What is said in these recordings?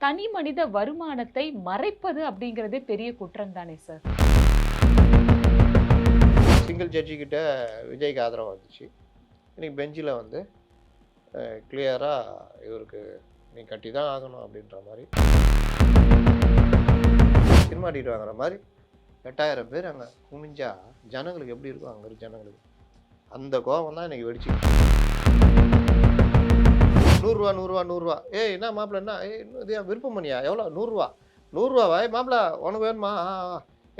தனி மனித வருமானத்தை மறைப்பது அப்படிங்கிறதே பெரிய குற்றம் தானே சார் சிங்கிள் ஜட்ஜி கிட்ட விஜய்க்கு ஆதரவு வந்துச்சு. இன்னைக்கு பெஞ்சில் வந்து கிளியராக இவருக்கு நீ கட்டி தான் ஆகணும் அப்படின்ற மாதிரி. சினிமா டீட் வாங்குற மாதிரி எட்டாயிரம் பேர் அங்கே குமிஞ்சா ஜனங்களுக்கு எப்படி இருக்கும் அங்கே இருக்க ஜனங்களுக்கு? அந்த கோபம் தான் இன்னைக்கு வெடிச்சு நூறுரூவா நூறுரூவா நூறுரூவா. ஏய் என்ன மாப்பிள்ள என்ன? ஏய் இன்னும் இது ஏன் விருப்பம் பண்ணியா? எவ்வளோ? நூறுரூவா. நூறுரூவா மாப்பிள்ள உனக்கு வேணுமா?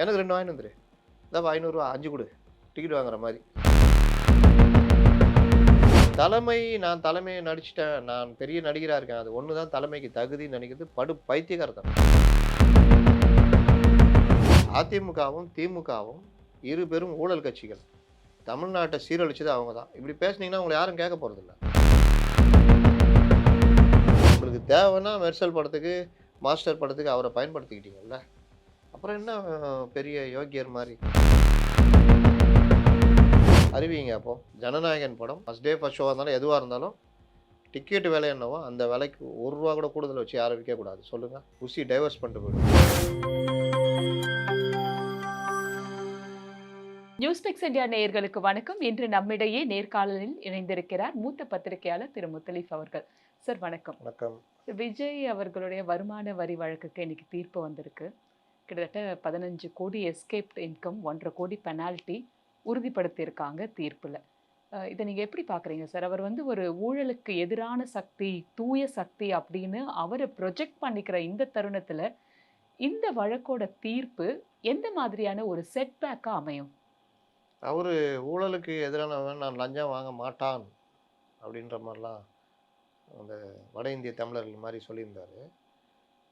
எனக்கு ரெண்டு வாங்கி வந்துரு. இதாப்பா ஐநூறுரூவா. அஞ்சு கொடு. டிக்கெட் வாங்குற மாதிரி. தலைமை நான் தலைமையை நடிச்சிட்டேன். நான் பெரிய நடிகராக இருக்கேன். அது ஒன்று தான் தலைமைக்கு தகுதின்னு நினைக்கிறது படு பைத்தியகாரத்தனம் அதிமுகவும் திமுகவும் இரு பெரும் ஊழல் கட்சிகள். தமிழ்நாட்டை சீரழிச்சது அவங்க தான் இப்படி பேசுனீங்கன்னா உங்களை யாரும் கேட்க போகிறதில்ல உங்களுக்கு தேவைன்னா மெர்சல் படத்துக்கு மாஸ்டர் படத்துக்கு அவரை பயன்படுத்திக்கிட்டீங்கல்ல? அப்புறம் என்ன பெரிய யோக்கியர் மாதிரி? அறிவிங்க அப்போது ஜனநாயகன் படம் ஃபஸ்ட் டே ஃபஸ்ட் ஷோவாக இருந்தாலும் எதுவாக இருந்தாலும் டிக்கெட் விலை என்னவோ அந்த விலைக்கு ஒரு ரூபா கூட கூடுதல் வச்சு யாரும் விற்கக்கூடாது சொல்லுங்கள் குசி டைவர்ஸ் பண்ணிட்டு போயிடும் நியூஸ் டெக்ஸ் இந்தியா நேயர்களுக்கு வணக்கம். இன்று நம்மிடையே நேர்காணலில் இணைந்திருக்கிறார் மூத்த பத்திரிகையாளர் திரு முத்தலீஃப் அவர்கள். சார் வணக்கம். வணக்கம். விஜய் அவர்களுடைய வருமான வரி வழக்குக்கு இன்னைக்கு தீர்ப்பு வந்திருக்கு. கிட்டத்தட்ட பதினஞ்சு கோடி எஸ்கேப் இன்கம் ஒன்றரை கோடி பெனால்ட்டி உறுதிப்படுத்தியிருக்காங்க தீர்ப்பில். இதை நீங்கள் எப்படி பார்க்குறீங்க சார்? அவர் வந்து ஒரு ஊழலுக்கு எதிரான சக்தி தூய சக்தி அப்படின்னு அவரை ப்ரொஜெக்ட் பண்ணிக்கிற இந்த தருணத்தில் இந்த வழக்கோட தீர்ப்பு எந்த மாதிரியான ஒரு செட்பேக்காக அமையும்? அவர் ஊழலுக்கு எதிரானவன் நான் லஞ்சம் வாங்க மாட்டான் அப்படின்ற மாதிரிலாம் அந்த வட இந்திய தமிழர்கள் மாதிரி சொல்லியிருந்தாரு.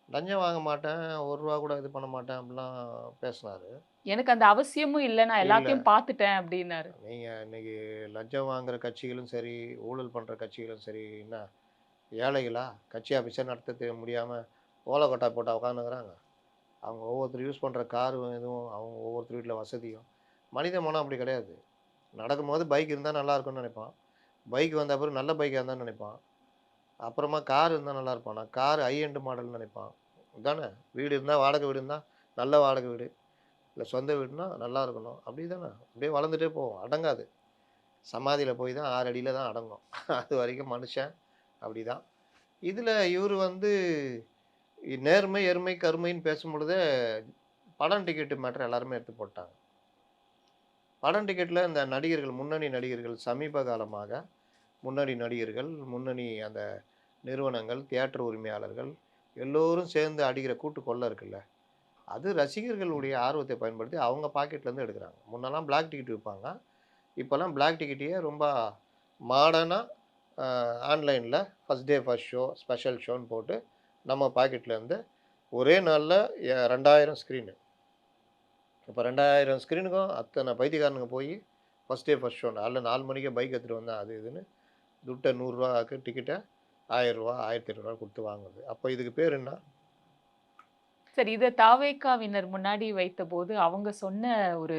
லஞ்சம் வாங்க மாட்டேன் ஒரு ரூபா கூட இது பண்ண மாட்டேன் அப்படிலாம் பேசினாரு. எனக்கு அந்த அவசியமும் இல்லை நான் எல்லாத்தையும் பார்த்துட்டேன் அப்படின்னாரு. நீங்கள் இன்னைக்கு லஞ்சம் வாங்குற கட்சிகளும் சரி ஊழல் பண்ணுற கட்சிகளும் சரி என்ன ஏழைகளா? கட்சி ஆஃபீஸை நடத்த முடியாமல் ஓலை கொட்டா போட்டு உட்காந்துக்கிறாங்க. அவங்க ஒவ்வொருத்தர் யூஸ் பண்ணுற காரும் இதுவும் அவங்க ஒவ்வொருத்தர் வீட்டில் வசதியும். மனித மனம் அப்படி கிடையாது. நடக்கும்போது பைக் இருந்தால் நல்லா இருக்கும்னு நினைப்பான். பைக் வந்த அப்புறம் நல்ல பைக்காக இருந்தால் நினைப்பான். அப்புறமா கார் இருந்தால் நல்லா இருப்பான் நான் கார் ஹை எண்டு மாடல்னு நினைப்பான். தானே வீடு இருந்தால் வாடகை வீடு இருந்தால் நல்ல வாடகை வீடு. இல்லை சொந்த வீடுனா நல்லா இருக்கணும். அப்படி தானே? அப்படியே வளர்ந்துட்டே போவோம். அடங்காது. சமாதியில் போய் தான் ஆறு அடியில் தான் அடங்கும். அது வரைக்கும் மனுஷன் அப்படி தான் இதில் இவர் வந்து நேர்மை எருமை கருமைன்னு பேசும்பொழுதே படம் டிக்கெட்டு மேட்ரு எல்லாருமே எடுத்து போட்டாங்க. படம் டிக்கெட்டில் இந்த நடிகர்கள் முன்னணி நடிகர்கள் சமீப காலமாக முன்னணி நடிகர்கள் முன்னணி அந்த நிறுவனங்கள் தியேட்டர் உரிமையாளர்கள் எல்லோரும் சேர்ந்து அடிக்கிற கூட்டு கொள்ளை இருக்குல்ல. அது ரசிகர்களுடைய ஆர்வத்தை பயன்படுத்தி அவங்க பாக்கெட்லேருந்து எடுக்கிறாங்க. முன்னெல்லாம் பிளாக் டிக்கெட் விற்பாங்க இப்போல்லாம் பிளாக் டிக்கெட்டையே ரொம்ப மாடர்னாக ஆன்லைனில் first day first show special ஷோன்னு போட்டு நம்ம பாக்கெட்லேருந்து ஒரே நாளில் ரெண்டாயிரம் ஸ்க்ரீனு இப்போ ரெண்டாயிரம் ஸ்க்ரீனுக்கும் அத்தனை பைத்தியக்காரனுங்க போய் ஃபஸ்ட் டே ஃபஸ்ட் ஷோ அதில் நாலு மணிக்கே பைக் எடுத்துகிட்டு வந்தேன் அது இதுன்னு துட்டை நூறுரூவாக்கு டிக்கெட்டை ஆயிரரூவா ஆயிரத்தி ஐநூறுரூவா கொடுத்து வாங்குறது. அப்போ இதுக்கு பேர் என்ன? சரி இதை தாவேக்காவினர் முன்னாடி வைத்தபோது அவங்க சொன்ன ஒரு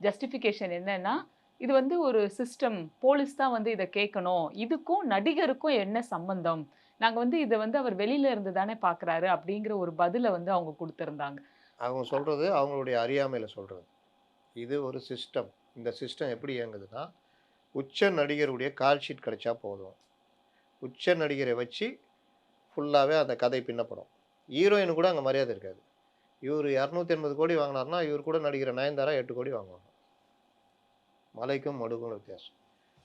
ஜஸ்டிஃபிகேஷன் என்னன்னா இது வந்து ஒரு சிஸ்டம் போலீஸ் தான் வந்து இதை கேட்கணும். இதுக்கும் நடிகருக்கும் என்ன சம்பந்தம்? நாங்க வந்து இதை வந்து அவர் வெளியில இருந்து தானே பாக்குறாரு அப்படிங்கிற ஒரு பதிலை வந்து அவங்க கொடுத்திருந்தாங்க. அவங்க சொல்கிறது அவங்களுடைய அறியாமையில் சொல்கிறது இது ஒரு சிஸ்டம் இந்த சிஸ்டம் எப்படி இயங்குதுன்னா உச்ச நடிகருடைய கால் ஷீட் கிடைச்சா போதும். உச்ச நடிகரை வச்சு ஃபுல்லாகவே அந்த கதை பின்னப்படும். ஹீரோயின் கூட அங்கே மரியாதை இருக்காது. இவர் இரநூத்தி எண்பது கோடி வாங்கினார்னா இவர் கூட நடிக்கிற நயன்தாரா எட்டு கோடி வாங்குவாங்க. மலைக்கும் மடுக்கும் வித்தியாசம்.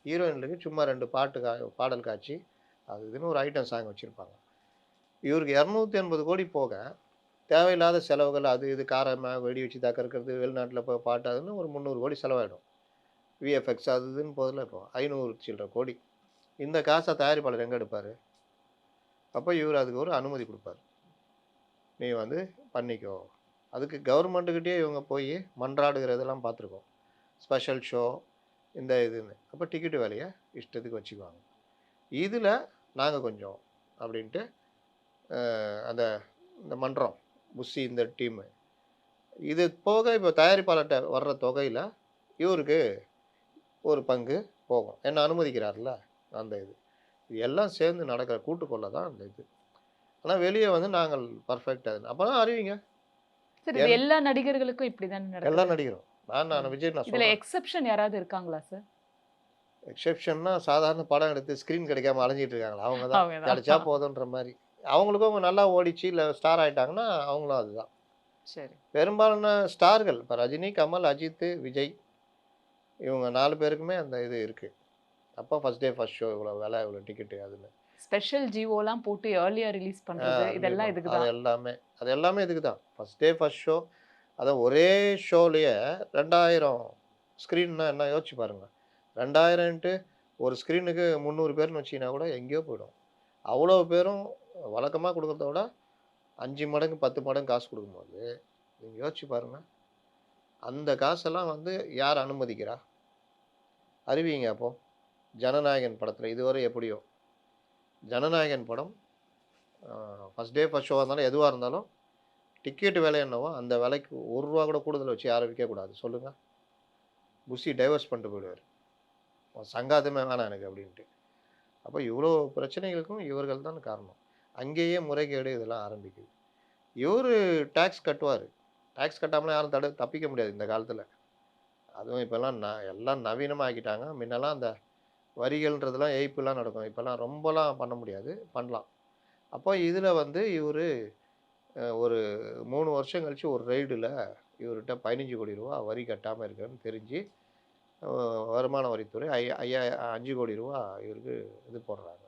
ஹீரோயின்களுக்கு சும்மா ரெண்டு பாட்டு கா பாடல் காட்சி அது இதுன்னு ஒரு ஐட்டம் சாங் வச்சுருப்பாங்க. இவருக்கு இரநூத்தி எண்பது கோடி போக தேவையில்லாத செலவுகள் அது இது காரமாக வெடி வச்சு தக்கறது வெளிநாட்டில் போய் பாட்டு அதுன்னு ஒரு முந்நூறு கோடி செலவாயிடும். விஎஃப்எக்ஸ் அது இதுன்னு போதில் இப்போ ஐநூறு சில்லற கோடி. இந்த காசை தயாரிப்பாளர் எங்கே எடுப்பார்? அப்போ இவர் அதுக்கு ஒரு அனுமதி கொடுப்பார். நீ வந்து பண்ணிக்கோ. அதுக்கு கவர்மெண்ட்டுக்கிட்டே இவங்க போய் மன்றாடுகிறதெல்லாம் பார்த்துருக்கோம். ஸ்பெஷல் ஷோ இந்த இதுன்னு. அப்போ டிக்கெட்டு விலையை இஷ்டத்துக்கு வச்சுக்குவாங்க. இதில் நாங்கள் கொஞ்சம் அப்படின்ட்டு அந்த இந்த மன்றம் புஷி இந்த டீமு. இது போக இப்போ தயாரிப்பாளர்கிட்ட வர்ற தொகையில் இவருக்கு ஒரு பங்கு போகும். என்ன அனுமதிக்கிறார்ல அந்த இது. இது எல்லாம் சேர்ந்து நடக்கிற கூட்டுக்கொள்ள தான் அந்த இது. ஆனால் வெளியே வந்து நாங்கள் பர்ஃபெக்ட் அது அப்போ தான் அறிவிங்க. சார் எல்லா நடிகர்களுக்கும் இப்படிதானே எல்லா நடக்குது? நடிகரும். நான் நான் விஜய் நான் இதுல எக்ஸெப்ஷன் யாராவது இருக்காங்களா சார் எக்ஸெப்ஷன்னா சாதாரண படம் எடுத்து ஸ்க்ரீன் கிடைக்காம அலைஞ்சிட்டு இருக்காங்களா? அவங்க தான். கிடைச்சா போதுன்ற மாதிரி. அவங்களுக்கும் அவங்க நல்லா ஓடிச்சு இல்லை ஸ்டார் ஆயிட்டாங்கன்னா அவங்களும் அதுதான். சரி. பெரும்பாலான ஸ்டார்கள் இப்போ ரஜினி கமல் அஜித் விஜய் இவங்க நாலு பேருக்குமே அந்த இது இருக்குது அப்போ ஃபர்ஸ்ட் டே ஃபர்ஸ்ட் ஷோ இவ்வளோ விலை இவ்வளோ டிக்கெட்டு அதுன்னு. ஸ்பெஷல் ஜியோலாம் போட்டு ஏர்லியா ரிலீஸ் பண்றது இதெல்லாம் இதுக்கு அது தான் எல்லாமே அது எல்லாமே இதுக்கு தான் ஃபர்ஸ்ட் டே ஃபர்ஸ்ட் ஷோ அதை ஒரே ஷோலேயே ரெண்டாயிரம் ஸ்க்ரீன்னா என்ன யோசிச்சு பாருங்க. ரெண்டாயிரம்ட்டு ஒரு ஸ்க்ரீனுக்கு முந்நூறு பேர்னு வச்சிங்கன்னா கூட எங்கேயோ போயிடும். அவ்வளோ பேரும் வழக்கமாக கொடுக்குறத விட அஞ்சு மடங்கு பத்து மடங்கு காசு கொடுக்கும்போது நீங்கள் யோசிச்சு பாருங்க. அந்த காசெல்லாம் வந்து யார் அனுமதிக்கிறா? அறிவிங்க அப்போ? ஜனநாயகன் படத்தில் இதுவரை எப்படியோ? ஜனநாயகன் படம் ஃபஸ்ட் டே ஃபஸ்ட் ஷோவாக இருந்தாலும் எதுவாக இருந்தாலும் டிக்கெட் விலை என்னவோ அந்த விலைக்கு ஒரு ரூபா கூட கூடுதல் வச்சு யாரும் விற்கக்கூடாது சொல்லுங்கள் புஷி டைவர்ஸ் பண்ணிட்டு போயிடுவார். சங்காதமே வேணாம் எனக்கு அப்படின்ட்டு. அப்போ இவ்வளோ பிரச்சனைகளுக்கும் இவர்கள் தான் காரணம். அங்கேயே முறைகேடு இதெல்லாம் ஆரம்பிக்குது. இவர் டேக்ஸ் கட்டுவார். டேக்ஸ் கட்டாமலாம் யாரும் தடு தப்பிக்க முடியாது இந்த காலத்தில். அதுவும் இப்போல்லாம் ந எல்லாம் நவீனமாக ஆக்கிட்டாங்க முன்னெல்லாம் அந்த வரிகள்ன்றதெல்லாம் எய்ப்புலாம் நடக்கும். இப்போல்லாம் ரொம்பலாம் பண்ண முடியாது. பண்ணலாம். அப்போ இதில் வந்து இவர் ஒரு மூணு வருஷம் கழிச்சு ஒரு ரைடில் இவர்கிட்ட பதினஞ்சு கோடி ரூபா வரி கட்டாமல் இருக்கிறன்னு தெரிஞ்சு வருமான வரித்துறை ஐ ஐயா அஞ்சு கோடி ரூபா இவருக்கு இது போடுறாங்க.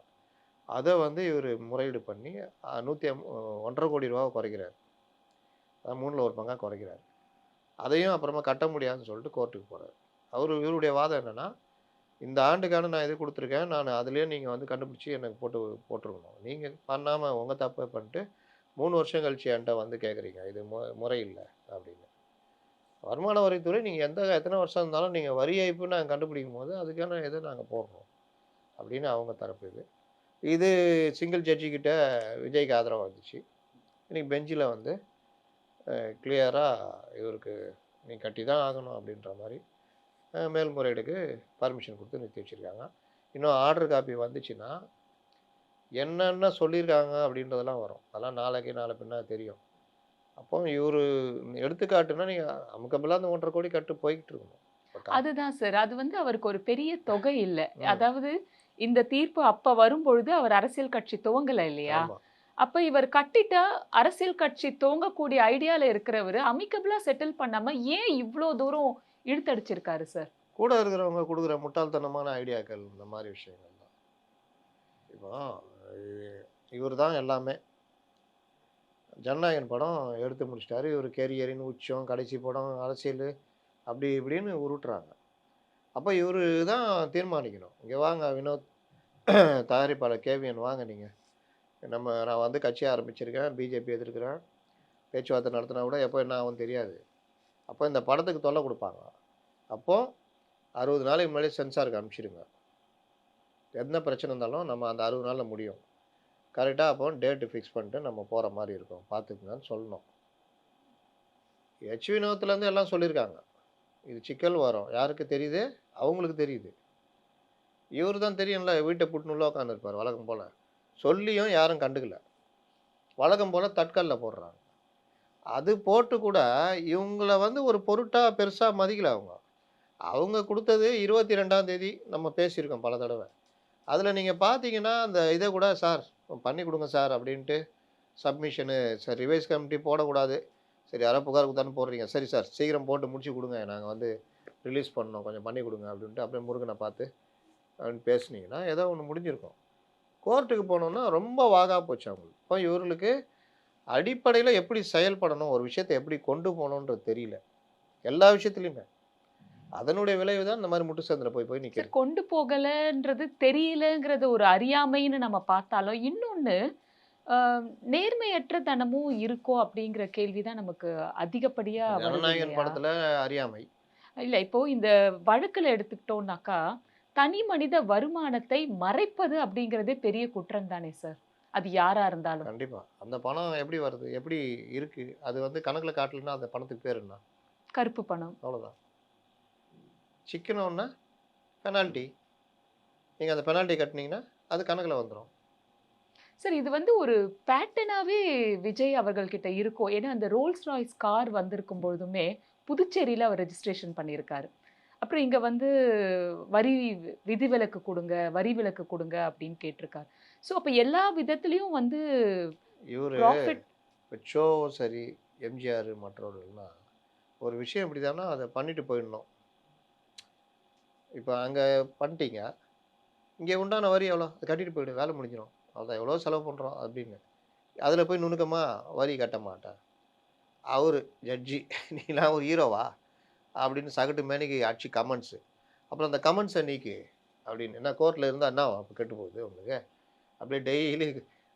அதை வந்து இவர் முறையீடு பண்ணி நூற்றி ஒன்றரை கோடி ரூபாவை குறைக்கிறார். அதான் மூணில் ஒரு பங்காக குறைக்கிறார். அதையும் அப்புறமா கட்ட முடியாதுன்னு சொல்லிட்டு கோர்ட்டுக்கு போகிறார் அவர் இவருடைய வாதம் என்னென்னா இந்த ஆண்டுக்கான நான் இது கொடுத்துருக்கேன். நான் அதுலேயே நீங்கள் வந்து கண்டுபிடிச்சி எனக்கு போட்டு போட்டிருக்கணும். நீங்கள் பண்ணாமல் உங்கள் தப்பை பண்ணிட்டு மூணு வருஷம் கழிச்சு என்கிட்ட வந்து கேட்குறீங்க இது மு முறை இல்லை அப்படின்னு. வருமான வரித்துறை நீங்கள் எந்த எத்தனை வருஷம் இருந்தாலும் நீங்கள் வரி ஏய்ப்பு நாங்கள் கண்டுபிடிக்கும் போது அதுக்கான இதை நாங்கள் போடுறோம் அப்படின்னு அவங்க தரப்பு இது. இது சிங்கிள் ஜட்ஜிக்கிட்ட விஜய்க்கு ஆதரவாக வந்துச்சு இன்னைக்கு பெஞ்சில் வந்து கிளியராக இவருக்கு நீ கட்டி தான் ஆகணும் அப்படின்ற மாதிரி மேல்முறையீடுக்கு பர்மிஷன் கொடுத்து நிறுத்தி வச்சுருக்காங்க. இன்னும் ஆர்டர் காப்பி வந்துச்சுன்னா என்னென்ன சொல்லியிருக்காங்க அப்படின்றதெல்லாம் வரும். அதெல்லாம் நாளைக்கு நாளை பின்னா தெரியும். அப்போ இவர் எடுத்துக்காட்டுனா நீங்கள் அமுக்கபிளாக அந்த ஒன்றரை கோடி கட்டு போய்கிட்டு இருக்கணும். அதுதான் சார் அது வந்து அவருக்கு ஒரு பெரிய தொகை இல்ல. அதாவது இந்த தீர்ப்பு அப்ப வரும்பொழுது அவர் அரசியல் கட்சி துவங்கல இல்லையா. அப்போ இவர் கட்டிட்ட அரசியல் கட்சி தோங்கக்கூடிய ஐடியாவில் இருக்கிறவர் அமிக்கபிளாக செட்டில் பண்ணாமல் ஏன் இவ்வளோ தூரம் இழுத்தடிச்சிருக்காரு சார் கூட இருக்கிறவங்க கொடுக்குற முட்டாள்தனமான ஐடியாக்கள் இந்த மாதிரி விஷயங்கள் தான். இப்போ இவர் தான் எல்லாமே. ஜனநாயகன் படம் எடுத்து முடிச்சிட்டாரு. இவர் கேரியரின் உச்சம் கடைசி படம் அரசியல் அப்படி இப்படின்னு உருட்டுறாங்க. அப்போ இவர் தான் தீர்மானிக்கணும். இங்கே வாங்க வினோத் தயாரிப்பாளர் கேவியன் வாங்க நீங்கள் நம்ம நான் வந்து கட்சி ஆரம்பிச்சிருக்கேன் பிஜேபி எதிர்க்கிறேன். பேச்சுவார்த்தை நடத்தினா கூட எப்போ என்ன ஆகும் தெரியாது. அப்போ இந்த படத்துக்கு தொல்லை கொடுப்பாங்க. அப்போது அறுபது நாளைக்கு முன்னாடி சென்சாருக்கு அனுப்பிச்சிடுங்க எந்த பிரச்சனை இருந்தாலும் நம்ம அந்த அறுபது நாளில் முடியும். கரெக்டாக அப்போ டேட்டு ஃபிக்ஸ் பண்ணிட்டு நம்ம போகிற மாதிரி இருக்கும். பார்த்துக்குங்கன்னு சொல்லணும். ஹெச் வினோத்துலேருந்து எல்லாம் சொல்லியிருக்காங்க. இது சிக்கல் வரும். யாருக்கு தெரியுது? அவங்களுக்கு தெரியுது. இவர் தான் தெரியும்ல வீட்டை புட்டுன்னு உள்ள உட்காந்துருப்பார் வழக்கம் போல். சொல்லியும் யாரும் கண்டுக்கல. வழக்கம் போல் தட்கல்ல போடுறாங்க. அது போட்டு கூட இவங்கள வந்து ஒரு பொருட்டாக பெருசாக மதிக்கல அவங்க. அவங்க கொடுத்தது இருபத்தி ரெண்டாம் தேதி நம்ம பேசியிருக்கோம் பல தடவை. அதில் நீங்கள் பார்த்தீங்கன்னா அந்த இதை கூட சார் பண்ணி கொடுங்க சார் அப்படின்ட்டு சப்மிஷனு சார் ரிவைஸ் கமிட்டி போடக்கூடாது. சரி யாரோ புகார் கொடுத்தான்னு போடுறீங்க. சரி சார் சீக்கிரம் போட்டு முடிச்சு கொடுங்க. நாங்கள் வந்து ரிலீஸ் பண்ணோம் கொஞ்சம் பண்ணி கொடுங்க அப்படின்ட்டு அப்படியே முருகனை பார்த்து அப்படின்னு பேசுனீங்கன்னா ஏதோ ஒன்று முடிஞ்சிருக்கும். கோர்ட்டுக்கு போனோன்னா ரொம்ப வாகா போச்சு அவங்களுக்கு. இப்போ இவர்களுக்கு அடிப்படையில் எப்படி செயல்படணும் ஒரு விஷயத்தை எப்படி கொண்டு போகணுன்றது தெரியல. எல்லா விஷயத்துலையுமே. அதனுடைய விளைவு தான் இந்த மாதிரி முட்டு சந்தில் போய் போய் சார் நிற்கிறது கொண்டு போகலன்றது தெரியலங்கிறது ஒரு அறியாமைன்னு நம்ம பார்த்தாலும் இன்னொன்னு ஆஹ், நேர்மையற்ற தனமும் இருக்கோ அப்படிங்கிற கேள்விதான் நமக்கு அதிகப்படியா வருது ஜனநாயகன்? படத்தில் அறியாமை. இல்ல இப்போ இந்த வழக்குல எடுத்துக்கிட்டோம்னாக்கா தனி மனித வருமானத்தை மறைப்பது அப்படிங்கறதே பெரிய குற்றம் தானே சார்? அது யாரா இருந்தாலும். கண்டிப்பாக அந்த பணம் எப்படி வருது? எப்படி இருக்குது அது வந்து கணக்கில் காட்டலைன்னா அந்த பணத்துக்கு பேர் என்ன? கருப்பு பணம். அவ்வளோதான் சிக்கனோன்னா பெனால்ட்டி நீங்கள் அந்த பெனால்ட்டி கட்டினீங்கன்னா அது கணக்கில் வந்துடும் சார் இது வந்து ஒரு பேட்டர்னாவே விஜய் அவர்கள் கிட்ட இருக்கும். ஏன்னா அந்த ரோல்ஸ் ராய்ஸ் கார் வந்திருக்கும் பொழுதுமே புதுச்சேரியில அவர் ரெஜிஸ்ட்ரேஷன் பண்ணியிருக்காரு. அப்புறம் இங்க வந்து வரி விதிவிலக்கு கொடுங்க வரி விலக்கு கொடுங்க அப்படின்னு கேட்டிருக்காரு. ஸோ அப்ப எல்லா விதத்துலயும் வந்து இவர் ஷோ சரி எம்ஜிஆர் மற்றவர்கள்லாம் ஒரு விஷயம் இப்படிதானா அதை பண்ணிட்டு போயிடணும். இப்போ அங்கே பண்ணிட்டீங்க இங்கே உண்டான வரி எவ்வளோ? அதை கட்டிட்டு போயிடு வேலை முடிஞ்சிடும். அதான் எவ்வளோ செலவு பண்ணுறோம் அப்படின்னு. அதில் போய் நுணுக்கமாக வரி கட்ட மாட்டேன் அவர் ஜட்ஜி நீலாம் ஒரு ஹீரோவா அப்படின்னு சகட்டு மேனிக்கு ஆட்சி கமெண்ட்ஸு அப்புறம் அந்த கமெண்ட்ஸை நீக்கி அப்படின்னு. என்ன கோர்ட்டில் இருந்தால் என்ன அப்போ கெட்டு போகுது உங்களுக்கு. அப்படியே டெய்லி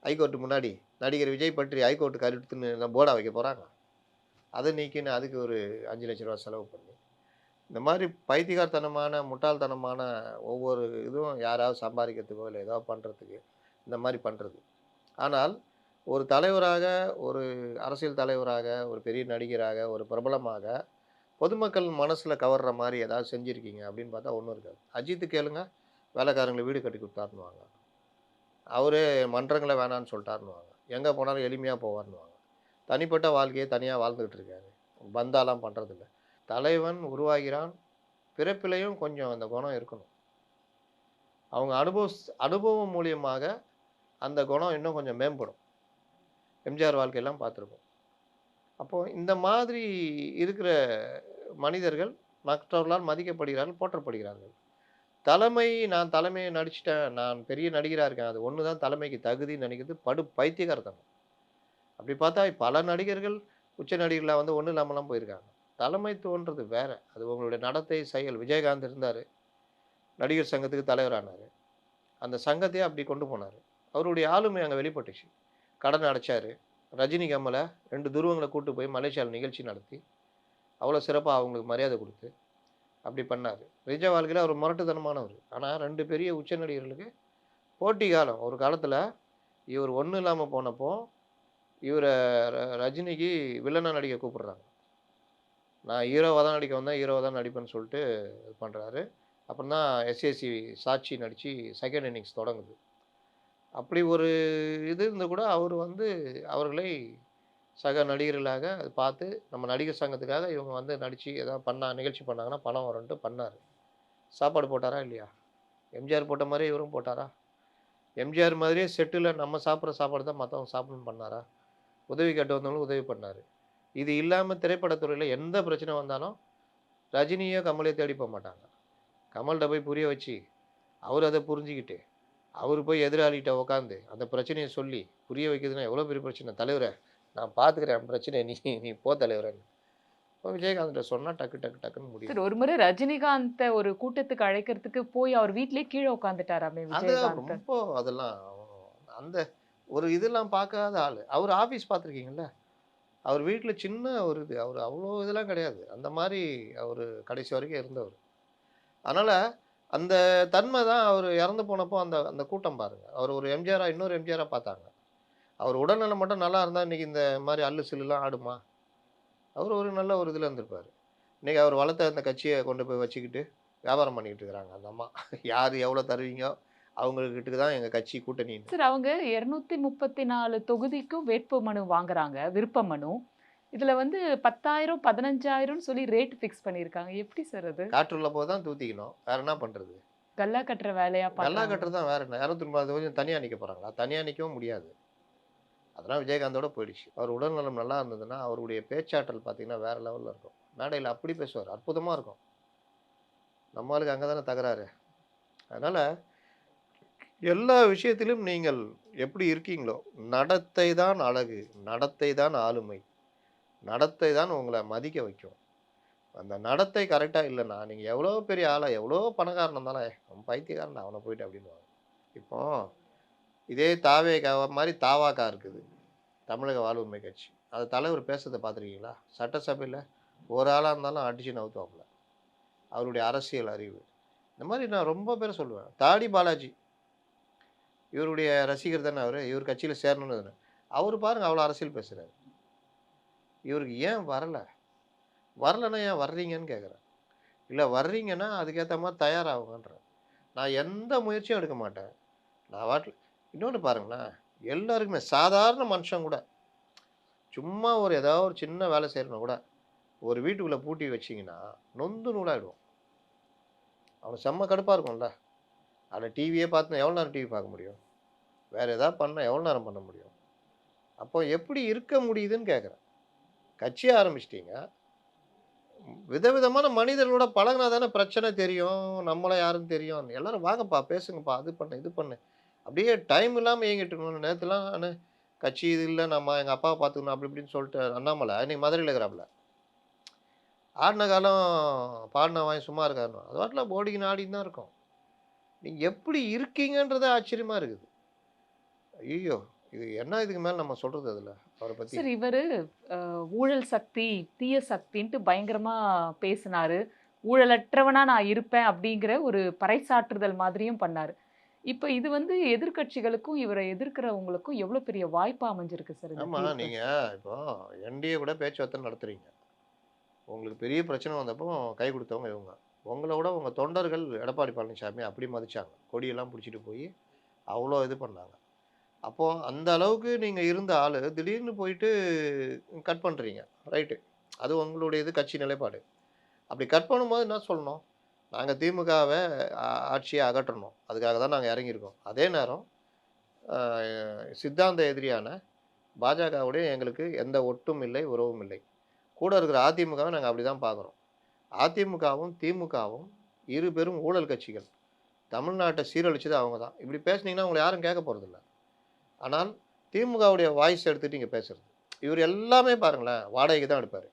ஹைகோர்ட்டு முன்னாடி நடிகர் விஜய் பற்றி ஹைகோர்ட்டுக்கு அடுத்துன்னு போர்டாக வைக்க போகிறாங்க அதை நீக்கின்னு அதுக்கு ஒரு அஞ்சு லட்ச ரூபா செலவு பண்ணி. இந்த மாதிரி பைத்தியகார்த்தனமான முட்டாள்தனமான ஒவ்வொரு இதுவும் யாராவது சம்பாதிக்கிறதுக்கோ இல்லை ஏதோ பண்ணுறதுக்கு இந்த மாதிரி பண்ணுறது ஆனால் ஒரு தலைவராக ஒரு அரசியல் தலைவராக ஒரு பெரிய நடிகராக ஒரு பிரபலமாக பொதுமக்கள் மனசில் கவர்ற மாதிரி ஏதாவது செஞ்சுருக்கீங்க அப்படின்னு பார்த்தா ஒன்றும் இருக்காது. அஜித்து கேளுங்க வேலைக்காரங்களை வீடு கட்டி கொடுத்தாருன்னுவாங்க. அவரே மன்றங்களை வேணான்னு சொல்லிட்டாருன்னுவாங்க. எங்கே போனாலும் எளிமையாக போவார்னுவாங்க தனிப்பட்ட வாழ்க்கையை தனியாக வாழ்ந்துக்கிட்டு இருக்காரு. பந்தாலாம் பண்ணுறதில்ல தலைவன் உருவாகிறான் பிறப்பிலையும் கொஞ்சம் அந்த குணம் இருக்கணும். அவங்க அனுபவ அனுபவம் மூலியமாக அந்த குணம் இன்னும் கொஞ்சம் மேம்படும். எம்ஜிஆர் வாழ்க்கையெல்லாம் பார்த்துருப்போம். அப்போது இந்த மாதிரி இருக்கிற மனிதர்கள் மற்றவர்களால் மதிக்கப்படுகிறார்கள் போற்றப்படுகிறார்கள். தலைமை நான் தலைமையை நடிச்சிட்டேன் நான் பெரிய நடிகராக இருக்கேன். அது ஒன்று தான் தலைமைக்கு தகுதின்னு நினைக்கிறது படு பைத்தியகார்த்தனம் அப்படி பார்த்தா பல நடிகர்கள் உச்ச நடிகர்களாக வந்து ஒன்றும் இல்லாமலாம் போயிருக்காங்க. தலைமைத்துவன்றது வேறு. அது உங்களுடைய நடத்தை செயல். விஜயகாந்த் இருந்தார். நடிகர் சங்கத்துக்கு தலைவரானார். அந்த சங்கத்தையே அப்படி கொண்டு போனார். அவருடைய ஆளுமை அங்கே வெளிப்பட்டுச்சு. கடன் அடைச்சார். ரஜினி கமலை ரெண்டு துருவங்களை கூட்டு போய் மலேசியாவில் நிகழ்ச்சி நடத்தி அவ்வளோ சிறப்பாக அவங்களுக்கு மரியாதை கொடுத்து அப்படி பண்ணார். விஜய் வாழ்க்கையில் அவர் முரட்டுத்தனமானவர். ஆனால் ரெண்டு பெரிய உச்ச நடிகர்களுக்கு போட்டி காலம். ஒரு காலத்தில் இவர் ஒன்றும் இல்லாமல் போனப்போ இவரை ரஜினிக்கு வில்லனா நடிக்க கூப்பிட்றாங்க. நான் ஹீரோவாக தான் நடிக்க வந்தேன் ஹீரோவாக தான் நடிப்பேன்னு சொல்லிட்டு இது பண்ணுறாரு அப்புறம் தான் எஸ்எஸ்சி சாட்சி நடித்து செகண்ட் இன்னிங்ஸ் தொடங்குது. அப்படி ஒரு இது இருந்து கூட அவர் வந்து அவர்களை சக நடிகர்களாக அது பார்த்து நம்ம நடிகர் சங்கத்துக்காக இவங்க வந்து நடித்து எதாவது பண்ணா நிகழ்ச்சி பண்ணாங்கன்னா பணம் வரும்ன்ட்டு பண்ணார். சாப்பாடு போட்டாரா இல்லையா? எம்ஜிஆர் போட்ட மாதிரியே இவரும் போட்டாரா? எம்ஜிஆர் மாதிரியே செட்டில் நம்ம சாப்பிட்ற சாப்பாடு தான் மற்றவங்க சாப்பிடணும்னு பண்ணாரா? உதவி கேட்டு வந்தவங்களும் உதவி பண்ணார். இது இல்லாமல் திரைப்படத்துறையில் எந்த பிரச்சனை வந்தாலும் ரஜினியோ கமலையோ தேடி போக மாட்டாங்க. கமல்கிட்ட போய் புரிய வச்சு அவர் அதை புரிஞ்சுக்கிட்டு அவர் போய் எதிராளிகிட்ட உட்காந்து அந்த பிரச்சனையை சொல்லி புரிய வைக்கிறதுனா எவ்வளோ பெரிய பிரச்சனை? தலைவரை நான் பார்த்துக்கிறேன் பிரச்சனை நீ நீ போ தலைவரன்னு இப்போ விஜயகாந்த்கிட்ட சொன்னால் டக்கு டக்கு டக்குன்னு முடியும். சார் ஒரு முறை ரஜினிகாந்த ஒரு கூட்டத்துக்கு அழைக்கிறதுக்கு போய் அவர் வீட்லயே கீழே உட்காந்துட்டாராமே விஜயகாந்த்? ரொம்ப அதெல்லாம் அந்த ஒரு இதெல்லாம் பார்க்காத ஆள். அவர் ஆஃபீஸ் பார்த்துருக்கீங்களா அவர் வீட்டில் சின்ன ஒரு இது. அவர் அவ்வளோ இதெல்லாம் கிடையாது. அந்த மாதிரி அவர் கடைசி வரைக்கும் இருந்தவர். அதனால் அந்த தன்மை தான் அவர் இறந்து போனப்போ அந்த அந்த கூட்டம் பாருங்கள் அவர் ஒரு எம்ஜிஆராக இன்னொரு எம்ஜிஆராக பார்த்தாங்க. அவர் உடல்நலம் மட்டும் நல்லா இருந்தால் இன்றைக்கி இந்த மாதிரி அல்லு சில்லுலாம் ஆடுமா? அவர் ஒரு நல்ல ஒரு இதில் இருந்திருப்பார். இன்றைக்கி அவர் வளர்த்த அந்த கட்சியை கொண்டு போய் வச்சுக்கிட்டு வியாபாரம் பண்ணிக்கிட்டு இருக்கிறாங்க அந்த அம்மா. யார் எவ்வளோ தருவீங்க? அவங்கக்கிட்ட தான் எங்கள் கட்சி கூட்டணி சார் அவங்க இரநூத்தி முப்பத்தி நாலு தொகுதிக்கும் வேட்பு மனு வாங்குறாங்க விருப்ப மனு. இதுல வந்து பத்தாயிரம் பதினஞ்சாயிரம்னு சொல்லி ரேட் ஃபிக்ஸ் பண்ணியிருக்காங்க. எப்படி சார் அது? காற்றுள்ள போது தான் தூத்திக்கணும். வேற என்ன பண்ணுறது கல்லா கட்டுற வேலையா பார்க்கறாங்க கட்டுறது தான் வேற என்ன? இரநூத்தி முப்பது கொஞ்சம் தனியாக நிற்க போகிறாங்களா தனியாக நிற்கவும் முடியாது. அதெல்லாம் விஜயகாந்தோட போயிடுச்சு. அவர் உடல்நலம் நல்லா இருந்ததுன்னா அவருடைய பேச்சாற்றல் பார்த்தீங்கன்னா வேற லெவலில் இருக்கும். மேடையில் அப்படி பேசுவார். அற்புதமாக இருக்கும். நம்மளுக்கு அங்கே தானே தகராறு. அதனால் எல்லா விஷயத்திலும் நீங்கள் எப்படி இருக்கீங்களோ நடத்தை தான் அழகு. நடத்தை தான் ஆளுமை. நடத்தை தான் உங்களை மதிக்க வைக்கும். அந்த நடத்தை கரெக்டாக இல்லைன்னா நீங்கள் எவ்வளோ பெரிய ஆளா எவ்வளோ பணக்காரன் இருந்தாலும் அவன் பைத்தியக்காரன் அவனை போயிட்டு அப்படின்னு இப்போ இதே தாவே மாதிரி தாவாக்கா இருக்குது தமிழக வாழ்வுமை கட்சி. அது தலைவர் பேசுறதை பார்த்துருக்கீங்களா? சட்டசபையில் ஒரு ஆளாக இருந்தாலும் அடிச்சு நவுத்துவாப்புல. அவருடைய அரசியல் அறிவு. இந்த மாதிரி நான் ரொம்ப பேர் சொல்லுவேன். தாடி பாலாஜி. இவருடைய ரசிகர் தானே அவர்? இவர் கட்சியில் சேரணும்னு அவர் பாருங்கள் அவ்வளோ அரசியல் பேசுகிறார் இவருக்கு ஏன் வரலை? வரலன்னா ஏன் வர்றீங்கன்னு கேட்குறேன் இல்லை வர்றீங்கன்னா அதுக்கேற்ற மாதிரி தயாராகுங்கன்றேன் நான் எந்த முயற்சியும் எடுக்க மாட்டேன். நான் வாட்டில் இன்னொன்று பாருங்களேன். எல்லாருக்குமே சாதாரண மனுஷன் கூட சும்மா ஒரு ஏதாவது ஒரு சின்ன வேலை செய்யணும் கூட ஒரு வீட்டுக்குள்ளே பூட்டி வச்சிங்கன்னா நொந்து நூலாகிடுவோம் அவன் செம்ம கடுப்பாக இருக்கும்ல. அதில் டிவியே பார்த்து எவ்வளோ நேரம் டிவி பார்க்க முடியும்? வேறு எதாவது பண்ணால் எவ்வளோ நேரம் பண்ண முடியும்? அப்போ எப்படி இருக்க முடியுதுன்னு கேட்குறேன் கட்சி ஆரம்பிச்சிட்டீங்க. விதவிதமான மனிதர்களோட பழகினா தானே பிரச்சனை தெரியும் நம்மளை யாரும் தெரியும். எல்லாரும் வாங்கப்பா பேசுங்கப்பா அது பண்ணு இது பண்ணு. அப்படியே டைம் இல்லாமல் இயங்கிட்டு இருக்கணும் நேற்றுலாம் ஆனால் கட்சி இது இல்லை நம்ம எங்கள் அப்பாவை பார்த்துக்கணும் அப்படி இப்படின்னு சொல்லிட்டு அண்ணாமலை இன்னைக்கு மதுரையில் இருக்கிறாப்புல. ஆடின காலம் பாடின வாங்கி சும்மா இருக்காருன்னு. அது வாட்டில் போடிக்கு நாடின்னு தான் இருக்கும். நீங்கள் எப்படி இருக்கீங்கன்றதே ஆச்சரியமாக இருக்குது. ஐயோ இது என்ன இதுக்கு மேலே நம்ம சொல்கிறது அதில்? அவரை பற்றி சார் இவரு ஊழல் சக்தி தீய சக்தின்ட்டு பயங்கரமா பேசினாரு. ஊழலற்றவனா நான் இருப்பேன் அப்படிங்கிற ஒரு பறைசாற்றுதல் மாதிரியும் பண்ணாரு. இப்போ இது வந்து எதிர்க்கட்சிகளுக்கும் இவரை எதிர்க்கிறவங்களுக்கும் எவ்வளவு பெரிய வாய்ப்பா அமைஞ்சிருக்கு சார் ஆமாம்? நீங்கள் இப்போ என்டிஏ கூட பேச்சுவார்த்தை நடத்துறீங்க. உங்களுக்கு பெரிய பிரச்சனை வந்தப்போ கை கொடுத்தவங்க இவங்க. உங்களை விட உங்கள் தொண்டர்கள் எடப்பாடி பழனிசாமி அப்படி மதிச்சாங்க. கொடியெல்லாம் பிடிச்சிட்டு போய் அவ்வளோ இது பண்ணாங்க. அப்போது அந்த அளவுக்கு நீங்கள் இருந்த ஆள் திடீர்னு போயிட்டு கட் பண்ணுறீங்க ரைட்டு. அது உங்களுடைய இது கட்சி நிலைப்பாடு. அப்படி கட் பண்ணும்போது என்ன சொல்லணும்? நாங்கள் திமுகவை ஆட்சியை அகற்றணும். அதுக்காக தான் நாங்கள் இறங்கியிருக்கோம். அதே நேரம் சித்தாந்த எதிரியான பாஜகவுடைய எங்களுக்கு எந்த ஒட்டும் இல்லை உறவும் இல்லை. கூட இருக்கிற அதிமுகவை நாங்கள் அப்படி தான் பார்க்குறோம். அதிமுகவும் திமுகவும் இரு பெரும் ஊழல் கட்சிகள். தமிழ்நாட்டை சீரழிச்சது அவங்க தான் இப்படி பேசுனீங்கன்னா உங்களை யாரும் கேட்க போகிறதில்ல ஆனால் திமுகவுடைய வாய்ஸ் எடுத்துட்டு இங்கே பேசுறது. இவர் எல்லாமே பாருங்களேன் வாடகைக்கு தான் எடுப்பார்.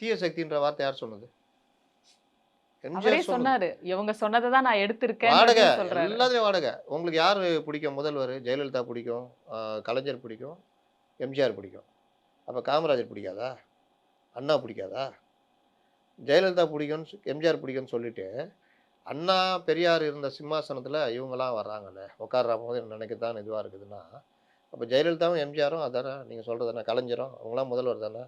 தீய சக்தின்ற வார்த்தை யார் சொன்னது? சொன்னாரு. இவங்க சொன்னதை தான் நான் எடுத்திருக்கேன் வாடகை எல்லாத்தையும் வாடகை. உங்களுக்கு யார் பிடிக்கும்? முதல்வர் ஜெயலலிதா பிடிக்கும் கலைஞர் பிடிக்கும் எம்ஜிஆர் பிடிக்கும். அப்போ காமராஜர் பிடிக்காதா? அண்ணா பிடிக்காதா? ஜெயலலிதா பிடிக்கும்னு எம்ஜிஆர் பிடிக்கும்னு சொல்லிட்டு அண்ணா பெரியார் இருந்த சிம்மாசனத்தில் இவங்கெல்லாம் வர்றாங்கல்ல உட்கார்ற போது எனக்கு நினைக்கத்தான் இதுவாக இருக்குதுன்னா அப்போ ஜெயலலிதாவும் எம்ஜிஆரும் அதானே நீங்கள் சொல்கிறது தானே கலைஞரும் அவங்களாம் முதல்வர் தானே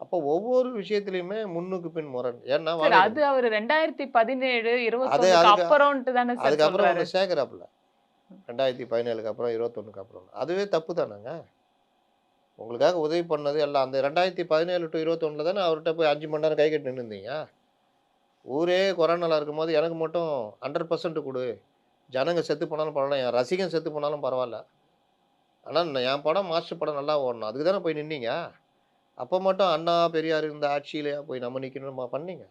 அப்போ ஒவ்வொரு விஷயத்துலையுமே முன்னுக்கு பின் முரண். ஏன்னா அது அவர் ரெண்டாயிரத்தி பதினேழு தானே சார் அதுக்கப்புறம் ஒன்று சேர்க்குறாப்புல ரெண்டாயிரத்தி பதினேழுக்கு அப்புறம் இருபத்தொன்னுக்கு அப்புறம். அதுவே தப்பு தானேங்க? உங்களுக்காக உதவி பண்ணது எல்லாம் அந்த ரெண்டாயிரத்தி பதினேழு டு இருபத்தொன்னில் தானே அவர்கிட்ட போய் அஞ்சு மணி நேரம் கை கட்டி நின்றுந்தீங்க ஊரே கொரோனாவில் இருக்கும்போது எனக்கு மட்டும் ஹண்ட்ரட் பர்சன்ட் கொடு. ஜனங்க செத்து போனாலும் பரவாயில்ல என் ரசிகன் செத்து போனாலும் பரவாயில்ல. ஆனால் என் படம் மாஸ்டர் படம் நல்லா ஓடணும். அதுக்கு தானே போய் நின்னீங்க? அப்போ மட்டும் அண்ணா பெரியார் இருந்த ஆட்சியிலேயே போய் நம்ம நிற்கணுமா பண்ணீங்க.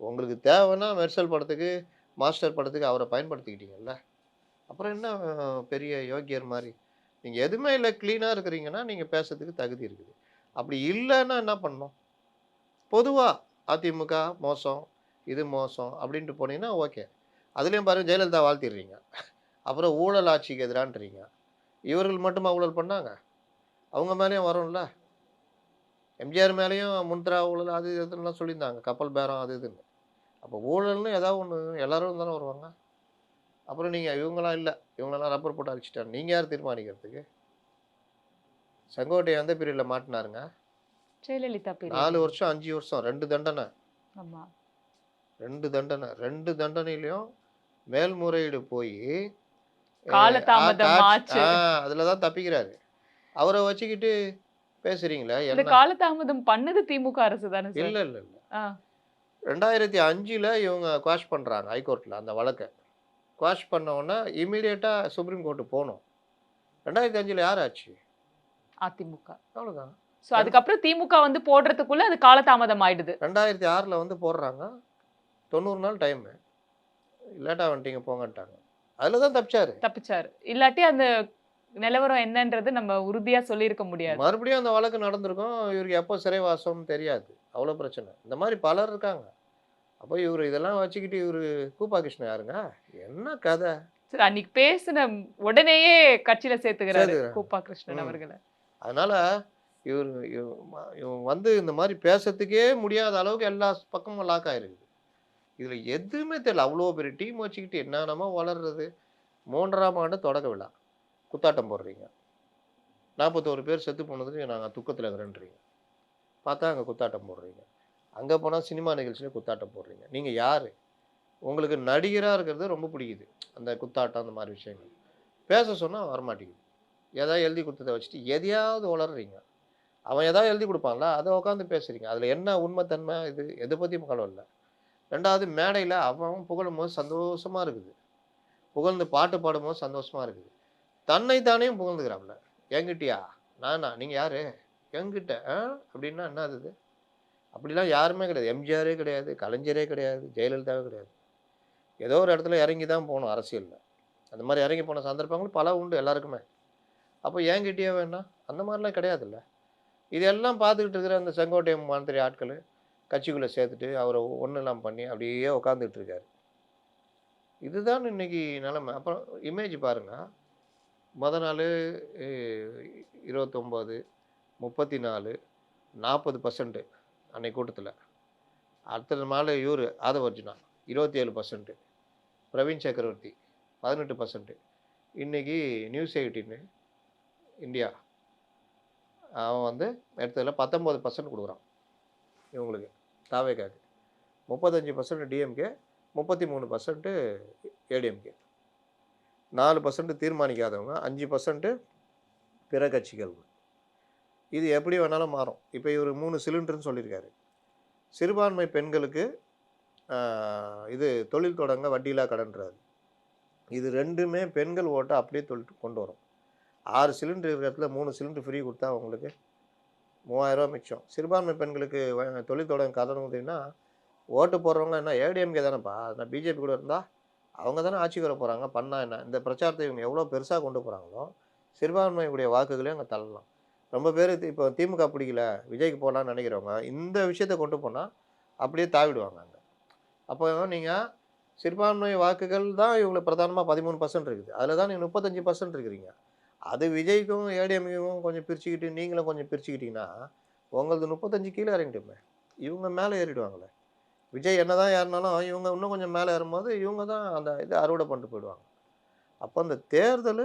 உங்களுக்கு தேவைன்னா மெர்சல் படத்துக்கு மாஸ்டர் படத்துக்கு அவரை பயன்படுத்திக்கிட்டீங்கல்ல. அப்புறம் என்ன பெரிய யோக்கியர் மாதிரி? நீங்கள் எதுவுமே இல்லை க்ளீனாக இருக்கிறீங்கன்னா நீங்கள் பேசுறதுக்கு தகுதி இருக்குது. அப்படி இல்லைன்னா என்ன பண்ணணும்? பொதுவாக அதிமுக மோசம் இது மோசம் அப்படின்ட்டு போனீங்கன்னா ஓகே. அதுலேயும் பாருங்கள் ஜெயலலிதா வாழ்த்திடுறீங்க. அப்புறம் ஊழல் ஆட்சிக்கு எதிரான்றீங்க. இவர்கள் மட்டுமா ஊழல் பண்ணாங்க. அவங்க மேலேயும் வரும்ல? எம்ஜிஆர் மேலேயும் முன்த்ரா ஊழல் அது இதுலாம் சொல்லியிருந்தாங்க. கப்பல் பேரம் அது இதுன்னு. அப்போ ஊழல்னு ஏதாவது ஒன்று எல்லாரும் தானே வருவாங்க. அப்புறம் நீங்கள் இவங்களாம் இல்லை. இவங்களெல்லாம் ரப்பர் போட்டு அழிச்சிட்டாங்க நீங்கள் யார் தீர்மானிக்கிறதுக்கு? செங்கோட்டையை எந்த பீரியடில் மாட்டினாருங்க? ஜெயலலிதா நாலு. வருஷம் அஞ்சு வருஷம் ரெண்டு தண்டனை. ஆமா. ரெண்டு தண்டனை. ரெண்டு தண்டனையிலையும் மேல்முறையீடு போய் காலதாமதம் ஆச்சு. அதில் தான் தப்பிக்கிறாரு. அவரை வச்சுக்கிட்டு பேசுறீங்களே? இந்த காலதாமதம் பண்ணது திமுக அரசு தானே இல்லை இல்லை இல்லை. ரெண்டாயிரத்தி அஞ்சில் இவங்க குவாஷ் பண்ணுறாங்க ஹைகோர்ட்டில் அந்த வழக்கை. குவாஷ் பண்ண உடனே இமீடியட்டாக சுப்ரீம் கோர்ட்டு போகணும் ரெண்டாயிரத்தி அஞ்சில் யார் ஆச்சு? அதிமுக. அவ்வளோதான் சோ அதுக்கப்புறம் திமுக வந்து போடுறதுக்குள்ள அது காலதாமதம் ஆயிடுது. ரெண்டாயிரத்தி ஆறில் வந்து போடுறாங்க. தொண்ணூறு நாள் டைமு லேட்டாக வந்துட்டீங்க போங்கன்ட்டாங்க. அதில் தான் தப்பிச்சாரு. தப்பிச்சாரு. இல்லாட்டி அந்த நிலவரம் என்னன்றது நம்ம உறுதியா சொல்லியிருக்க முடியாது. மறுபடியும் அந்த வழக்கு நடந்திருக்கும். இவருக்கு எப்போ சிறைவாசம்னு தெரியாது. அவ்வளோ பிரச்சனை. இந்த மாதிரி பலர் இருக்காங்க. அப்போ இவர் இதெல்லாம் வச்சுக்கிட்டு இவர் கூப்பா கிருஷ்ணன் யாருங்க? என்ன கதை? சரி அன்னைக்கு பேசின உடனேயே கட்சியில சேர்த்துக்கிறாரு. கூப்பா கிருஷ்ணன். அவர்களை. அதனால இவர் இவன் வந்து இந்த மாதிரி பேசுறதுக்கே முடியாத அளவுக்கு எல்லா பக்கமும் லாக் ஆயிருக்குது. இதில் எதுவுமே தெரியல. அவ்வளோ பெரிய டீம் வச்சுக்கிட்டு என்னென்னமோ வளர்றது. மூன்றாம் ஆண்டு தொடக்க விழா. குத்தாட்டம் போடுறீங்க. நாற்பத்தோரு பேர் செத்து போனதுக்கு நாங்கள் துக்கத்தில் இருக்கிறேன்றீங்க பார்த்தா அங்கே குத்தாட்டம் போடுறீங்க. அங்கே போனால் சினிமா நிகழ்ச்சியில் குத்தாட்டம் போடுறீங்க. நீங்கள் யார்? உங்களுக்கு நடிகராக இருக்கிறது ரொம்ப பிடிக்குது. அந்த குத்தாட்டம் அந்த மாதிரி விஷயங்கள். பேச சொன்னால் வரமாட்டேங்குது. எதாவது எழுதி கொடுத்ததை வச்சுட்டு எதையாவது வளர்றீங்க அவன் எதாவது எழுதி கொடுப்பான்ல அதை உட்காந்து பேசுறீங்க. அதில் என்ன உண்மைத்தன்மை இது எதை பற்றியும் கவலை இல்லை ரெண்டாவது மேடையில் அவன் புகழும் போது சந்தோஷமாக இருக்குது. புகழ்ந்து பாட்டு பாடும்போது சந்தோஷமாக இருக்குது. தன்னை தானே புகழ்ந்துக்கிறாப்புல. என்கிட்டயா? நானா? நீங்கள் யார்? என்கிட்ட ஆ? அப்படின்னா என்ன அது அப்படிலாம் யாருமே கிடையாது. எம்ஜிஆரே கிடையாது கலைஞரே கிடையாது ஜெயலலிதாவே கிடையாது. ஏதோ ஒரு இடத்துல இறங்கி தான் போகணும் அரசியலில். அந்த மாதிரி இறங்கி போன சந்தர்ப்பங்கள் பல உண்டு எல்லாருக்குமே. அப்போ என்கிட்டயே வேணாம் அந்த மாதிரிலாம் கிடையாதுல்ல. இதெல்லாம் பார்த்துக்கிட்டு இருக்கிற அந்த செங்கோட்டையம் மந்திரி ஆட்கள் கட்சிக்குள்ளே சேர்த்துட்டு அவரை ஒன்றெல்லாம் பண்ணி அப்படியே உட்காந்துட்டு இருக்காரு இதுதான் இன்னைக்கு நிலமை. அப்புறம் இமேஜ் பாருங்கள் முத நாள் இருபத்தொம்போது முப்பத்தி நாலு நாற்பது பர்சன்ட்டு அன்னைக்கு கூட்டத்தில். அடுத்த நாள் இவர் ஆதவர்ஜுனா இருபத்தி ஏழு பர்சன்ட்டு பிரவீன் சக்கரவர்த்தி பதினெட்டு பர்சன்ட்டு இன்றைக்கி நியூஸ் எயிட்டின்னு இந்தியா. அவன் வந்து எடுத்ததில் பத்தொம்போது பர்சன்ட் கொடுக்குறான் இவங்களுக்கு. தாவேக்காக்கு முப்பத்தஞ்சு பர்சன்ட் டிஎம்கே முப்பத்தி மூணு பர்சன்ட்டு ஏடிஎம்கே நாலு பர்சன்ட் தீர்மானிக்காதவங்க அஞ்சு பர்சன்ட்டு பிற கட்சிகள். இது எப்படி வேணாலும் மாறும். இப்போ இவர் மூணு சிலிண்டர்னு சொல்லியிருக்காரு. சிறுபான்மை பெண்களுக்கு இது தொழில் தொடங்க வட்டியில்லா கடன்றாரு. இது ரெண்டுமே பெண்கள் ஓட்டை அப்படியே தொழில் கொண்டு வரும். ஆறு சிலிண்டர் இருக்கிறதுல மூணு சிலிண்டர் ஃப்ரீ கொடுத்தா உங்களுக்கு? மூவாயிரரூவா மிச்சம். சிறுபான்மை பெண்களுக்கு தொழில் தொடங்க கதன உதவினா ஓட்டு போடுறவங்க என்ன ஏடிஎம்கே தானேப்பா? நான் பிஜேபி கூட இருந்தால் அவங்க தானே ஆட்சிக்கு வர போகிறாங்க பண்ணால் என்ன? இந்த பிரச்சாரத்தை இவங்க எவ்வளோ பெருசாக கொண்டு போகிறாங்களோ சிறுபான்மையுடைய வாக்குகளையும் அங்கே தள்ளலாம். ரொம்ப பேர் இப்போ திமுக பிடிக்கல விஜய்க்கு போகலான்னு நினைக்கிறவங்க இந்த விஷயத்தை கொண்டு போனால் அப்படியே தாவிடுவாங்க அங்கே. அப்போ நீங்கள் சிறுபான்மை வாக்குகள் தான் இவங்களுக்கு பிரதானமாக பதிமூணு பர்சன்ட் இருக்குது. அதில் தான் நீங்கள் முப்பத்தஞ்சு பர்சன்ட் இருக்கிறீங்க. அது விஜய்க்கும் ஏடிஎம்கும் கொஞ்சம் பிரிச்சுக்கிட்டு நீங்களும் கொஞ்சம் பிரிச்சுக்கிட்டீங்கன்னா உங்களது முப்பத்தஞ்சு கீழே இறங்கிட்டுமே இவங்க மேலே ஏறிடுவாங்களே. விஜய் என்னதான் ஏறினாலும் இவங்க இன்னும் கொஞ்சம் மேலே ஏறும்போது இவங்க தான் அந்த இது அறுவடை பண்ணிட்டு போயிடுவாங்க. அப்போ அந்த தேர்தல்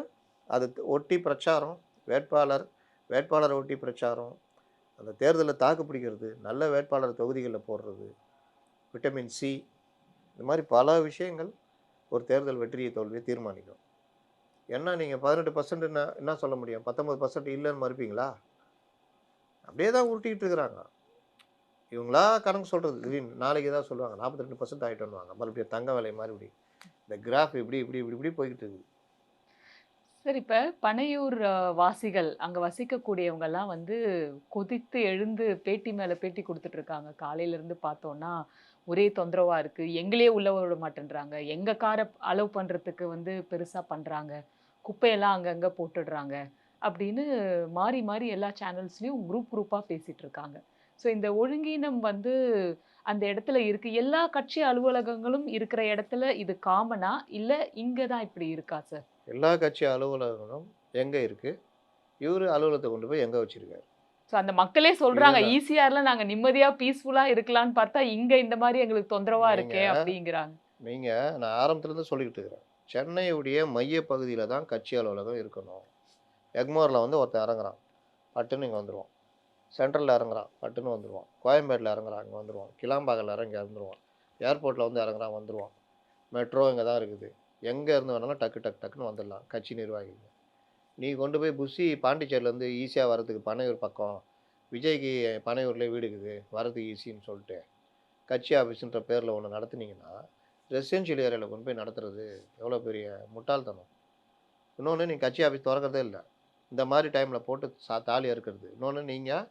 அது ஒட்டி பிரச்சாரம் வேட்பாளர் வேட்பாளரை ஒட்டி பிரச்சாரம் அந்த தேர்தலை தாக்கு பிடிக்கிறது நல்ல வேட்பாளர் தொகுதிகளில் போடுறது விட்டமின் சி இந்த மாதிரி பல விஷயங்கள் ஒரு தேர்தல் வெற்றியை தோல்வியை தீர்மானிக்கும். என்ன நீங்கள் பதினெட்டு பர்சன்ட் என்ன என்ன சொல்ல முடியும்? பத்தொம்பது பர்சன்ட் இல்லைன்னு மறுப்பீங்களா? அப்படியே தான் உருட்டிக்கிட்டு இருக்கிறாங்க. இவங்களா கணக்கு சொல்கிறது திடீர்னு நாளைக்கு தான் சொல்லுவாங்க நாற்பத்தி ரெண்டு பர்சன்ட் ஆகிட்டோன்னுவாங்க மறுபடியும் தங்க விலை மாதிரி இப்படி இந்த கிராஃப் இப்படி இப்படி இப்படி இப்படி போய்கிட்டு இருக்குது. சரி இப்போ பனையூர் வாசிகள் அங்கே வசிக்கக்கூடியவங்கெல்லாம் வந்து கொதித்து எழுந்து பேட்டி மேலே பேட்டி கொடுத்துட்ருக்காங்க காலையிலேருந்து பார்த்தோன்னா ஒரே தொந்தரவாக இருக்குது எங்களே உள்ள விட மாட்டேன்றாங்க. எங்கள் காரை அலோவ் பண்ணுறதுக்கு வந்து பெருசாக பண்ணுறாங்க குப்பையெல்லாம் அங்கங்க போட்டுடுறாங்க அப்படின்னு மாறி மாறி எல்லா சேனல்ஸ்லயும் குரூப் குரூப்பா பேசிட்டு இருக்காங்க ஸோ இந்த ஒழுங்கீனம் வந்து அந்த இடத்துல இருக்கு. எல்லா கட்சி அலுவலகங்களும் இருக்கிற இடத்துல இது காமனா இல்ல இங்க தான் இப்படி இருக்கா சார் எல்லா கட்சி அலுவலகங்களும் எங்கே இருக்குது இவர் அலுவலகத்தை கொண்டு போய் எங்கே வச்சுருக்காரு? ஸோ அந்த மக்களே சொல்றாங்க இல்ல. ஈசிஆர்ல நாங்க நிம்மதியா பீஸ்ஃபுல்லா இருக்கலாம்னு பார்த்தா இங்க இந்த மாதிரி எங்களுக்கு தொந்தரவா இருக்கே அப்படிங்கிறாங்க. நீங்கள் நான் ஆரம்பத்துலேருந்து சொல்லிக்கிட்டு இருக்கிறேன். சென்னையுடைய மைய பகுதியில் தான் கட்சி அலுவலகம் இருக்கணும். எக்மோரில் வந்து ஒருத்தன் இறங்குறான். பட்டுன்னு இங்கே வந்துடுவான் சென்ட்ரலில் இறங்குறான். பட்டுன்னு வந்துடுவான் கோயம்பேட்டில் இறங்குறான். இங்கே வந்துடுவான் கிளாம்பாக்கத்தில் இறங்கி இறந்துருவான். ஏர்போர்ட்டில் வந்து இறங்குறான் வந்துடுவான் மெட்ரோ இங்கே தான் இருக்குது. எங்கே இருந்து வேணாலும் டக்கு டக்கு டக்குன்னு வந்துடலாம். கட்சி நிர்வாகிகள் நீ கொண்டு போய் புஷி பாண்டிச்சேரியிலேருந்து ஈஸியாக வரதுக்கு பனையூர் பக்கம் விஜய்க்கு பனையூர்லேயே வீடு இருக்குது. வரதுக்கு ஈஸின்னு சொல்லிட்டு கட்சி ஆஃபீஸுன்ற பேரில் ஒன்று நடத்துனீங்கன்னா ரெசிடென்ஷியல் ஏரியாவில் கொண்டு போய் நடத்துறது எவ்வளோ பெரிய முட்டாள்தனம். இன்னொன்று நீங்கள் கட்சி ஆஃபீஸ் திறக்கிறதே இல்லை. இந்த மாதிரி டைமில் போட்டு சா தாலி அறுக்கிறது. இன்னொன்று நீங்கள்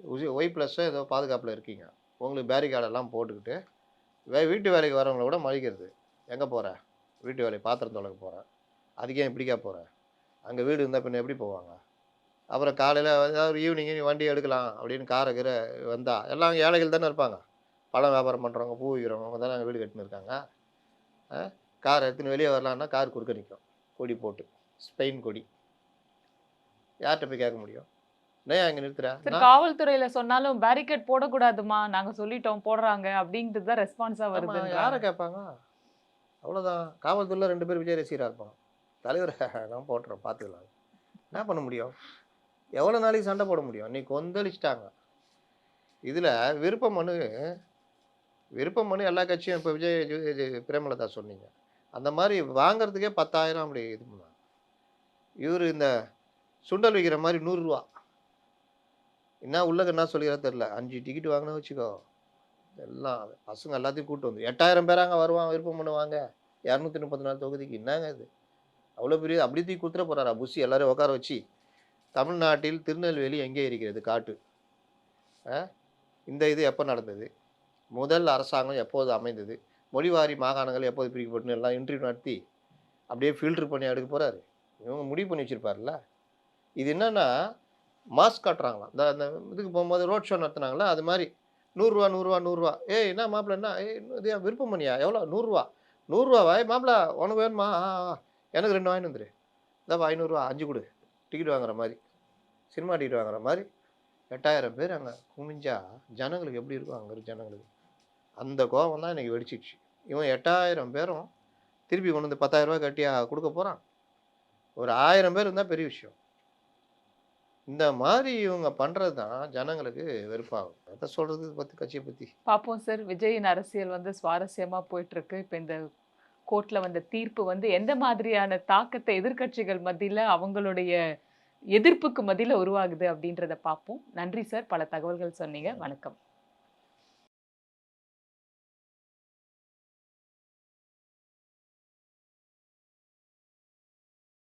உசி ஒய் ப்ளஸ்ஸோ ஏதோ பாதுகாப்பில் இருக்கீங்க. உங்களுக்கு பேரிகார்டெல்லாம் போட்டுக்கிட்டு வே வீட்டு வேலைக்கு வரவங்கள கூட மழிக்கிறது எங்கே போகிற வீட்டு வேலை பாத்திரம் தொலைக்க போகிறேன் அதுக்கே இப்படிக்கா போகிறேன் அங்கே வீடு இருந்தால் பின்ன எப்படி போவாங்க? அப்புறம் காலையில் ஏதாவது ஈவினிங்கு நீ வண்டி எடுக்கலாம் அப்படின்னு காரை கீரை வந்தால் எல்லாம் ஏழைகள் தானே இருப்பாங்க. பழம் வியாபாரம் பண்ணுறவங்க பூ விற்கிறவங்க தானே வீடு கட்டின்னு இருக்காங்க கார் எடுத்துன்னு வெளியே வரலான்னா கார் குறுக்க நிற்கும் கொடி போட்டு ஸ்பெயின் கொடி. யார்கிட்ட போய் கேட்க முடியும்? அங்கே நிறுத்துற? காவல்துறையில சொன்னாலும் பேரிகேட் போடக்கூடாதுமா நாங்க சொல்லிட்டோம் போடுறாங்க அப்படின்றது தான் ரெஸ்பான்ஸா ஆமா, வருது யாரை கேட்பாங்க? அவ்வளோதான் காவல்துறையில் ரெண்டு பேர் விஜய் ரசிகராக இருப்பான் தலைவர் நான் போட்டுறேன் பார்த்துக்கலாம். என்ன பண்ண முடியும்? எவ்வளோ நாளைக்கு சண்டை போட முடியும்? நீ கொந்தளிச்சிட்டாங்க. இதில் விருப்ப மனு விருப்பம் பண்ணி எல்லா கட்சியும் இப்போ விஜய் ஜெ- பிரேமலதா சொன்னீங்க. அந்த மாதிரி வாங்குறதுக்கே பத்தாயிரம் அப்படி இது பண்ணாங்க இவர் இந்த சுண்டல் விற்கிற மாதிரி நூறுரூவா. என்ன உள்ளக என்ன சொல்லிக்கிறா தெரில அஞ்சு டிக்கெட் வாங்கினா வச்சுக்கோ. எல்லாம் பசங்க எல்லாத்தையும் கூட்டு வந்து. எட்டாயிரம் பேராங்க வருவாங்க விருப்பம் பண்ணுவாங்க. இரநூத்தி முப்பத்தி நாலு தொகுதிக்கு. என்னங்க இது? அவ்வளோ பெரிய அப்படி தூக்கி கொடுத்துட போறாரா? புஷி எல்லோரும் உட்கார வச்சு. தமிழ்நாட்டில் திருநெல்வேலி எங்கே இருக்கிறது? காட்டு. ஆ? இந்த இது எப்போ நடந்தது? முதல் அரசாங்கம் எப்போது அமைந்தது? மொழிவாரி மாகாணங்கள் எப்போது பிரிக்கப்பட்டு எல்லாம் இன்டர்வியூ நடத்தி அப்படியே ஃபில்டர் பண்ணி எடுக்க போகிறாரு இவங்க முடிவு பண்ணி வச்சுருப்பார்ல இது என்னென்னா மாஸ்க் காட்டுறாங்களாம். இந்த அந்த இதுக்கு போகும்போது ரோட் ஷோ நடத்துனாங்களா அது மாதிரி நூறுரூவா நூறுரூவா நூறுரூவா. ஏய் என்ன மாப்பிள்ள என்ன? ஏய் இது விருப்பம் பண்ணியா? எவ்வளோ? நூறுரூவா. நூறுரூவா மாப்பிள்ள உனக்கு வேணுமா? எனக்கு ரெண்டு வாங்கி வந்துரு. இந்தாப்பா ஐநூறுரூவா அஞ்சு கொடு. டிக்கெட் வாங்குற மாதிரி. சினிமா டிக்கெட் வாங்குற மாதிரி. எட்டாயிரம் பேர் அங்கே குமிஞ்சா ஜனங்களுக்கு எப்படி இருக்கும்? அங்கே இருக்க ஜனங்களுக்கு. அந்த கோபம் தான் இன்னைக்கு வெடிச்சிடுச்சு. இவன் எட்டாயிரம் பேரும் திருப்பி கொண்டு வந்து பத்தாயிரம் ரூபாய் கொடுக்க போகிறான் ஒரு ஆயிரம் பேர் இருந்தால் பெரிய விஷயம். இந்த மாதிரி இவங்க பண்ணுறது தான் ஜனங்களுக்கு வெறுப்பாகும். அதை சொல்கிறது பற்றி கட்சியை பற்றி பார்ப்போம் சார். விஜயின் அரசியல் வந்து சுவாரஸ்யமாக போயிட்டுருக்கு. இப்போ இந்த கோர்ட்டில் வந்த தீர்ப்பு வந்து எந்த மாதிரியான தாக்கத்தை எதிர்க்கட்சிகள் மத்தியில் அவங்களுடைய எதிர்ப்புக்கு மத்தியில் உருவாகுது அப்படின்றத பார்ப்போம் நன்றி சார். பல தகவல்கள் சொன்னீங்க. வணக்கம்.